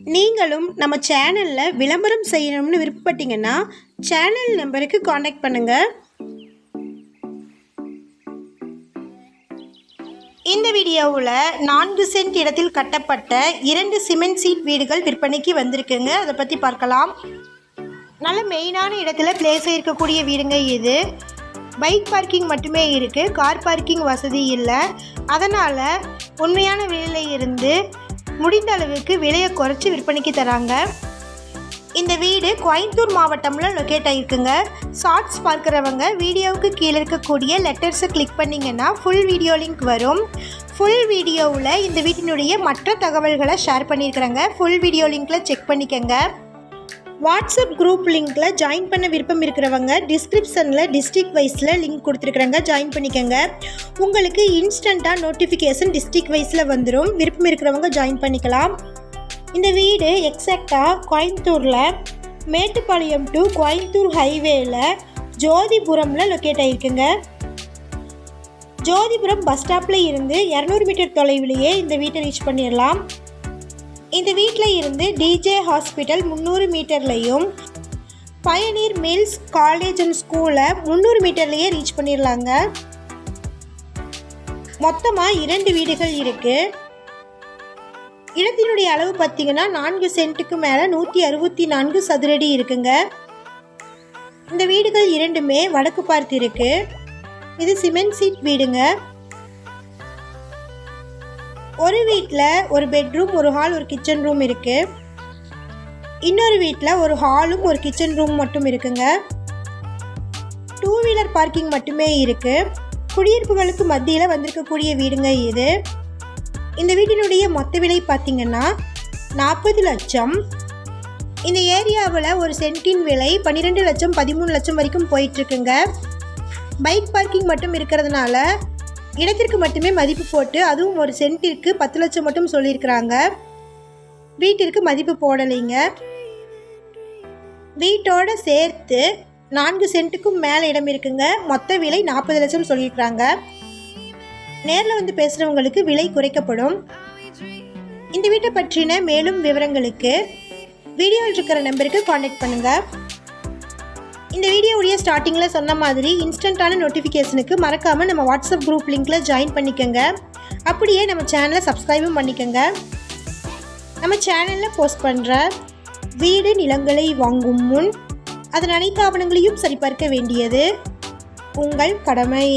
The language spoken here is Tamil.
நீங்களும் நம்ம சேனலில் விளம்பரம் செய்யணும்னு விருப்பப்பட்டீங்கன்னா சேனல் நம்பருக்கு காண்டாக்ட் பண்ணுங்கள் இந்த வீடியோவில் நான்கு சென்ட் இடத்தில் கட்டப்பட்ட இரண்டு சிமெண்ட் சீட் வீடுகள் விற்பனைக்கு வந்திருக்குங்க. அதை பற்றி பார்க்கலாம். நல்ல மெயினான இடத்துல பிளேஸ் இருக்கக்கூடிய வீடுங்க இது. பைக் பார்க்கிங் மட்டுமே இருக்குது கார் பார்க்கிங் வசதி இல்லை. அதனால் உண்மையான விலையில் இருந்து முடிந்த அளவுக்கு விலையை குறைச்சி விற்பனைக்கு தராங்க. இந்த வீடு கோயம்புத்தூர் மாவட்டம்ல லொக்கேட் ஆகிருக்குங்க ஷார்ட்ஸ் பார்க்குறவங்க வீடியோவுக்கு கீழே இருக்கக்கூடிய லெட்டர்ஸை கிளிக் பண்ணிங்கன்னா ஃபுல் வீடியோ லிங்க் வரும். ஃபுல் வீடியோவில் இந்த வீட்டினுடைய மற்ற தகவல்களை ஷேர் பண்ணியிருக்கிறாங்க. ஃபுல் வீடியோ லிங்க்கில் செக் பண்ணிக்கோங்க. வாட்ஸ்அப் குரூப் லிங்க்கில் ஜாயின் பண்ண விருப்பம் இருக்கிறவங்க டிஸ்கிரிப்ஷனில் டிஸ்ட்ரிக்ட் வைஸில் லிங்க் கொடுத்துருக்குறாங்க ஜாயின் பண்ணிக்கோங்க. உங்களுக்கு இன்ஸ்டண்ட்டாக நோட்டிஃபிகேஷன் டிஸ்ட்ரிக்ட் வைஸில் வந்துடும் விருப்பம் இருக்கிறவங்க ஜாயின் பண்ணிக்கலாம். இந்த வீடு எக்ஸாக்டாக கோயம்புத்தூரில் மேட்டுப்பாளையம் டு கோயம்புத்தூர் ஹைவேயில் ஜோதிபுரமில் லொக்கேட் ஆகிருக்குங்க ஜோதிபுரம் பஸ் ஸ்டாப்பில் இருந்து இரநூறு மீட்டர் தொலைவிலேயே இந்த வீட்டை ரீச் பண்ணிடலாம் இந்த வீட்டில் இருந்து டிஜே ஹாஸ்பிட்டல் முந்நூறு மீட்டர்லையும் பயனீர் மில்ஸ் காலேஜ் அண்ட் ஸ்கூலை முந்நூறு மீட்டர்லேயே ரீச் பண்ணிடலாங்க மொத்தமாக இரண்டு வீடுகள் இருக்குது இடத்தினுடைய அளவு பார்த்தீங்கன்னா நான்கு சென்ட்டுக்கு மேலே நூற்றி அறுபத்தி நான்கு சதுரடி இருக்குங்க. இந்த வீடுகள் இரண்டுமே வடக்கு பார்த்து இருக்குது இது சிமெண்ட் சீட் வீடுங்க. ஒரு வீட்டில் ஒரு பெட்ரூம் ஒரு ஹால் ஒரு கிச்சன் ரூம் இருக்குது இன்னொரு வீட்டில் ஒரு ஹாலும் ஒரு கிச்சன் ரூம் மட்டும் இருக்குங்க. டூ வீலர் பார்க்கிங் மட்டுமே இருக்குது குடியிருப்புகளுக்கு மத்தியில் வந்திருக்கக்கூடிய வீடுங்க இது. இந்த வீட்டினுடைய மொத்த விலை பார்த்திங்கன்னா நாற்பது லட்சம். இந்த ஏரியாவில் ஒரு சென்ட்டின் விலை பன்னிரெண்டு லட்சம் பதிமூணு லட்சம் வரைக்கும் போயிட்டுருக்குங்க பைக் பார்க்கிங் மட்டும் இருக்கிறதுனால இடத்திற்கு மட்டுமே மதிப்பு போட்டு அதுவும் ஒரு சென்ட்டிற்கு பத்து லட்சம் மட்டும் சொல்லியிருக்கிறாங்க. வீட்டிற்கு மதிப்பு போடலைங்க. வீட்டோட சேர்த்து நான்கு சென்ட்டுக்கும் மேலே இடம் இருக்குங்க. மொத்த விலை நாற்பது லட்சம் சொல்லியிருக்கிறாங்க. நேரில் வந்து பேசுகிறவங்களுக்கு விலை குறைக்கப்படும். இந்த வீட்டை பற்றின மேலும் விவரங்களுக்கு வீடியோவில் இருக்கிற நம்பருக்கு காண்டாக்ட் பண்ணுங்கள் இந்த வீடியோவுடைய ஸ்டார்டிங்கில் சொன்ன மாதிரி இன்ஸ்டண்ட்டான நோட்டிஃபிகேஷனுக்கு மறக்காமல் நம்ம வாட்ஸ்அப் குரூப் லிங்க்கில் ஜாயின் பண்ணிக்கோங்க. அப்படியே நம்ம சேனலை சப்ஸ்கிரைபும் பண்ணிக்கோங்க. நம்ம சேனலில் போஸ்ட் பண்ணுற வீடு நிலங்களை வாங்கும் முன் அதன் அனைத்து ஆவணங்களையும் சரிபார்க்க வேண்டியது உங்கள் கடமை.